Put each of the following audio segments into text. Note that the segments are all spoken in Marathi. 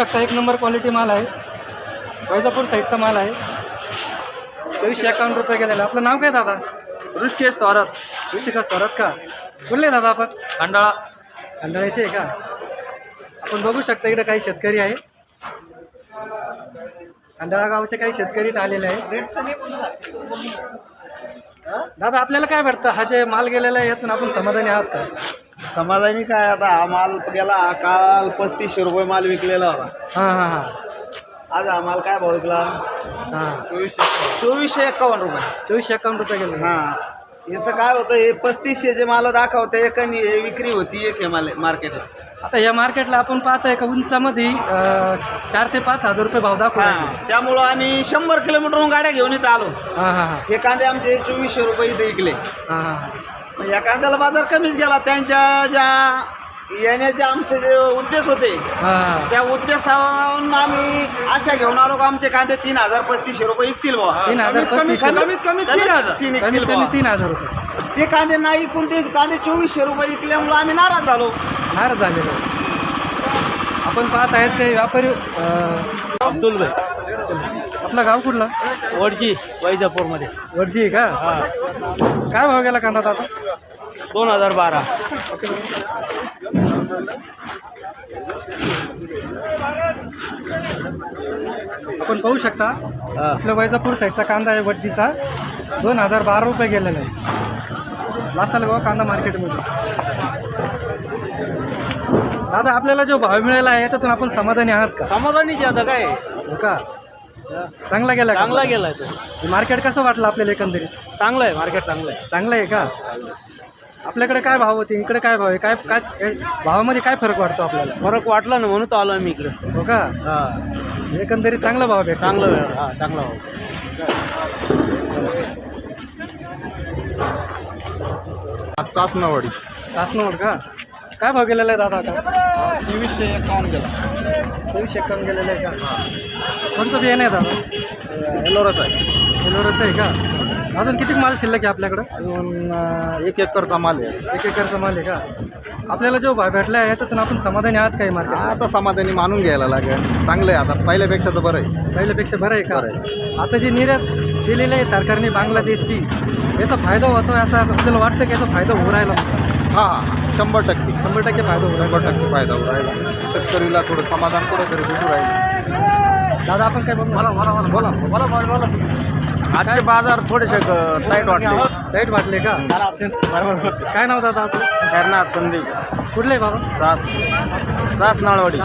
शकता. एक नंबर क्वालिटी माल आहे. वैजापूर साईडचा माल आहे. चोवीसशे एकावन्न रुपये गेलेला. आपलं नाव काय दादा? ऋषिकेश थोरात ऋषिका स्वरात का? कुठले दादा आपण. खंडाळा. खंडाळ्याचे आहे का? आपण बघू शकता इकडे काही शेतकरी आहे. खंडाळा गावचे काही शेतकरी आलेले आहे दादा आपल्याला काय वाटतं? हा जे माल गेलेला आहे यातून आपण समाधानी आहात का? समाधानी काय आता हा माल गेला काल पस्तीसशे रुपये माल विकलेला होता. हां हां हां. आज हा माल काय भाव विकला? हां. चोवीसशे एकावन्न रुपये. चोवीसशे एकावन्न रुपये गेले. हा. याचं काय होतं हे पस्तीसशे जे माल दाखवते एक आणि हे विक्री होती एक हे माल मार्केटला आता या मार्केटला आपण पाहतोय का उंचामध्ये चार ते पाच हजार रुपये भाव दाखवला. हा त्यामुळं आम्ही शंभर किलोमीटरहून गाड्या घेऊन इथं आलो. हां हां हां. हे कांदे आमचे चोवीसशे रुपये इथे विकले. हां हां मग या कांद्याला बाजार कमीच गेला. त्यांच्या ज्या येण्याचे आमचे जे उद्देश होते हां त्या उद्देशावरून आम्ही आशा घेऊन आलो का आमचे कांदे तीन हजार पस्तीसशे रुपये विकतील बाबा तीन हजार कमीत कमी तीन हजार तीन कमीत विकतील कमी बुवा. तीन हजार रुपये. ते कांदे नाही विकून ते कांदे चोवीसशे रुपये विकल्यामुळे आम्ही नाराज झालो. नाराज झालेलो. आपण पाहत आहेत काही व्यापारी अब्दुल भाई. आपलं गाव कुठलं? वडजी वैजापूरमध्ये. वडजी का? काय भाव गेला कांदा दादा? दोन हजार बारा. आपण पाहू शकता आपल्या वैजापूर साईडचा कांदा आहे वडजीचा दोन हजार बारा रुपये गेलेला आहे लासालगाव कांदा मार्केटमध्ये. दादा आपल्याला जो भाव मिळाला आहे याच्यातून आपण समाधानी आहात का? समाधानीचे आता काय? हो का? चांगला गेला? चांगला गेलाय तो. मार्केट कसं वाटलं आपल्याला एकंदरीत? चांगलं आहे मार्केट चांगलं आहे. चांगलं आहे का? आपल्याकडे काय भाव होते? इकडे काय भाव आहे? काय काय भावामध्ये काय फरक वाटतो आपल्याला? फरक वाटला ना म्हणून तो आलो आम्ही इकडे. हो का? हा. एकंदरीत चांगला भाव भेटतो. चांगलं वेळ हा चांगला भाव. तासनावाडी तासनोड का? काय भाव गेलेला आहे दादा आता? तेवीसशे एकावन्न गेला. तेवीसशे एक्कावन्न गेलेलं आहे का? कोणतं बियाणं आहे दादा? एलोराच आहे. एलोराचं आहे का? अजून किती माल शिल्लक आहे आपल्याकडं? अजून एक एकरचा माल आहे. एक एकरचा माल आहे का? आपल्याला जो भाव भेटला आहे याच्यातून आपण समाधानी आहात काही मार्केट आता समाधानी मानून घ्यायला लागेल. चांगलं आहे आता पहिल्यापेक्षा तर बरं आहे. पहिल्यापेक्षा बरं आहे बरं का आता जी निर्यात केलेली आहे सरकारने बांगलादेशची याचा फायदा होतो असं आपल्याला वाटतं की याचा फायदा होऊ राहिला हा हा शंभर टक्के. शंभर टक्के फायदा होऊ शंभर टक्के फायदा होऊ राहिला. शेतकरीला थोडं समाधान कुठेतरी भेटू राहील. दादा आपण काय बघू मला मला बोला बोला बोला बोला. आजचे बाजार थोडेसे टाईट वाटले. लाइट वाटले का? काय नाव दादा आपलं? संदीप. कुठलं बाबा? सास. सास नाळवाडी.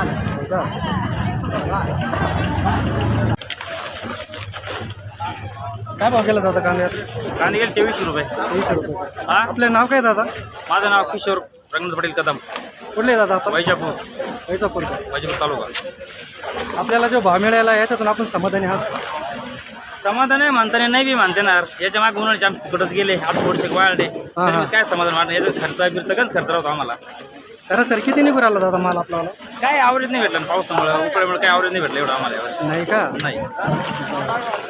काय भाव केला दादा कांद्यात? कांदे गेले तेवीसशे रुपये. वीस रुपये. हा? आपलं नाव काय दादा? माझं नाव किशोर रंगनाथ पटेल कदम. कुठले दादा आपण? वैजापूर. वैजापूर वैजापूर तालुका. आपल्याला जो भाव मिळाला आहे याच्यातून आपण समाधानी आहात. समाधान आहे म्हणताना नाही बी म्हणतेणार याच्या मागे उन्हाळ्याचे आम्ही तिकडच गेले आज थोडेसे वाढले काय समाधान वाटलं याचा खर्च बिर्च गंज खर्च राहतो आम्हाला. सरासरी किती निघून राहिला दादा माल आपल्याला काय आवरेज नाही भेटलं पावसामुळे? उकळ्यामुळे काय आवरेज नाही भेटलं एवढं आम्हाला यावर्षी. नाही का? नाही.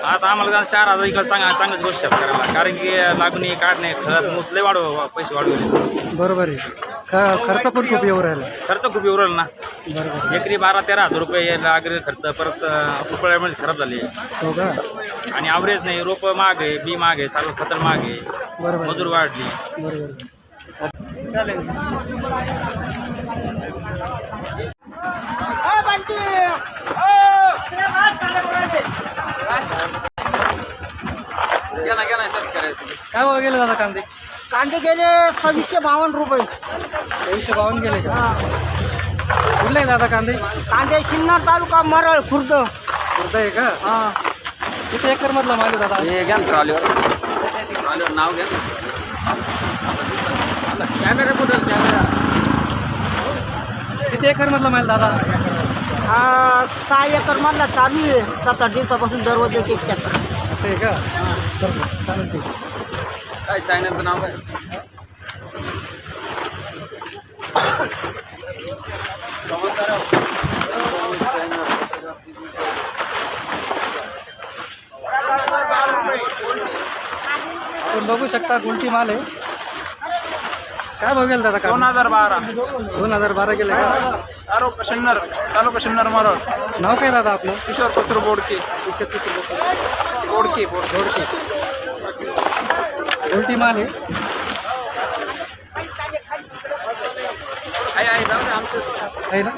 आता आम्हाला जरा चार हजार इकडे चांगला चांगलीच गोष्ट आहे करायला कारण की लागणे काढणे खत मुसले वाढव पैसे वाढवले. बरोबर आहे. ख खर्च पण खूप येऊ राहिला. खर्च खूप येऊ राहिला ना. बरोबर एकरी बारा तेरा हजार रुपये लागले खर्च. परत उकळ्यामुळे खराब झाले. हो का? आणि आवरेज नाही. रोप महाग आहे बी महाग आहे सर्व खतर महाग आहे. बरोबर मजूर वाढली. बरोबर चालेल काय भाव गेले दादा कांदे कांदे गेले सव्वीसशे बावन्न रुपये तेवीसशे बावन्न गेले का कुठले आहे दादा कांदे कांदे सिन्नर तालुका मरळ खुर्द कुठं आहे का किती एकर मधला आहे दादा हे घ्या ना ट्रॉलीवर ट्रॉलीवर नाव घ्या कॅमेरा कुठं कॅमेरा किती एकर मधला माल दादा? हा सहा एकर मधला चालू आहे. सात आठ दिवसापासून दररोज एक एक ट्रॅक्टर. असं आहे का? चल, चालेल ठीक काय चॅनलचं नाव काय? बघू शकता गुलटी माल आहे? काय भाव गेला दादा दोन हजार बारा. दोन हजार बारा गेले का? तालुका शिन्नर तालुका शिन्नर मरोड नाव काय दादा आपलं? किशोर पत्र बोडके. बोडके. दोडके उलटी माल आहे. आहे आहे जाऊ दे आमचं. आहे ना?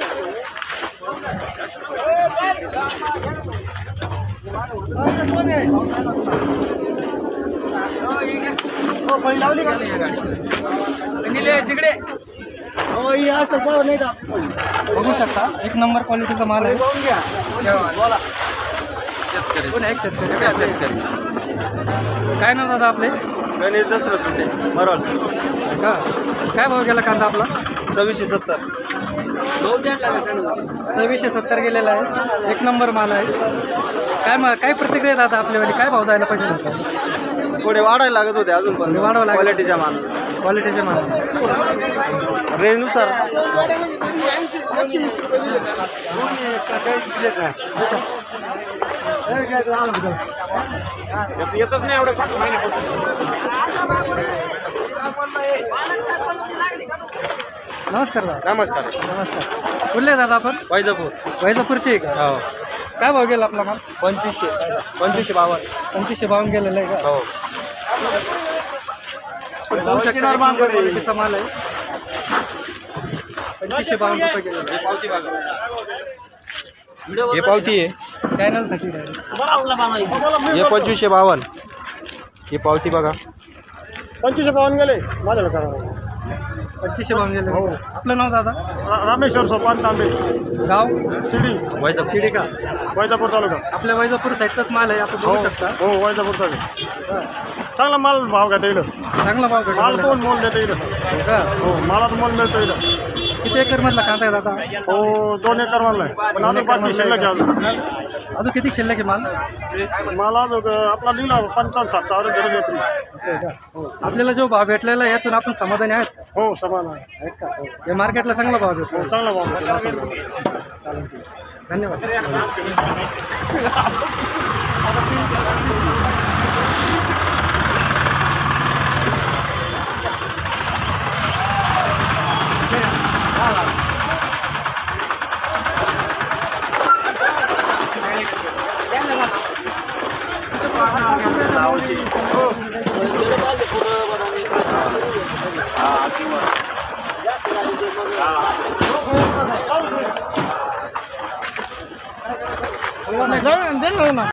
तिकडे बघू शकता एक नंबर क्वालिटीचा माल आहे. शेतकरी? काय नाव दादा आपले? गणेश दसरथ होते. मरळ. का? काय भाव गेला कांदा आपला? सव्वीसशे सत्तर. सव्वीसशे सत्तर गेलेला आहे. एक नंबर माल आहे. काय मा काय प्रतिक्रिया दादा आपल्यावाली काय भाव जायला पाहिजे होता? थोडे वाढायला लागत होते अजून पण. वाढवावं लागेल. क्वालिटीच्या माल. क्वालिटीचे माल. रेंजनुसार येतच नाही एवढे पाच नमस्कार दादा. नमस्कार. नमस्कार. कुठले आहे दादा आपण? वैजापूर. वैजापूरचे आहे का? हो. काय भाव गेला आपला माल? पंचवीसशे. पंचवीसशे बावन्न. पंचवीसशे बावन्न गेलेला आहे का? हो. माल आहे. पंचवीसशे बावन्न रुपये गेलेला हे पावती आहे. चॅनलसाठी हे पंचवीसशे बावन्न. ही पावती बघा. पंचवीसशे पावन गेले. माझ्याकडे करा. पंचवीसशे बावन्न गेले. आपलं नाव दादा? रामेश्वर सोपान तांबे. गाव? शिडी वैजापूर. किडी का? वैजापूर तालुका. आपल्या वैजापूर साईडचाच माल आहे आपण बघू शकता. हो वैजापूर तालुका. चांगला माल भाव घेता येईल चांगला भाव माल भेटला कोण मोल देता येईल हो का? हो मालात मोल मिळतो येईल किती एकर मधला कांदा आहे दादा? हो दोन एकर माल आहे. पण अजून बाकी शिल्लक आहे अजून. अजून किती शिल्लक आहे माल? मला अजून आपला लिहिला पंचावन्न सात चार गरज आपल्याला जो भाव भेटलेला आहे यातून आपण समाधानी आहेत? हो समान आहे. आहेत का? या मार्केटला चांगला भाव भेटतो हो चांगला भाव. चालेल ठीक. धन्यवाद. なるほ。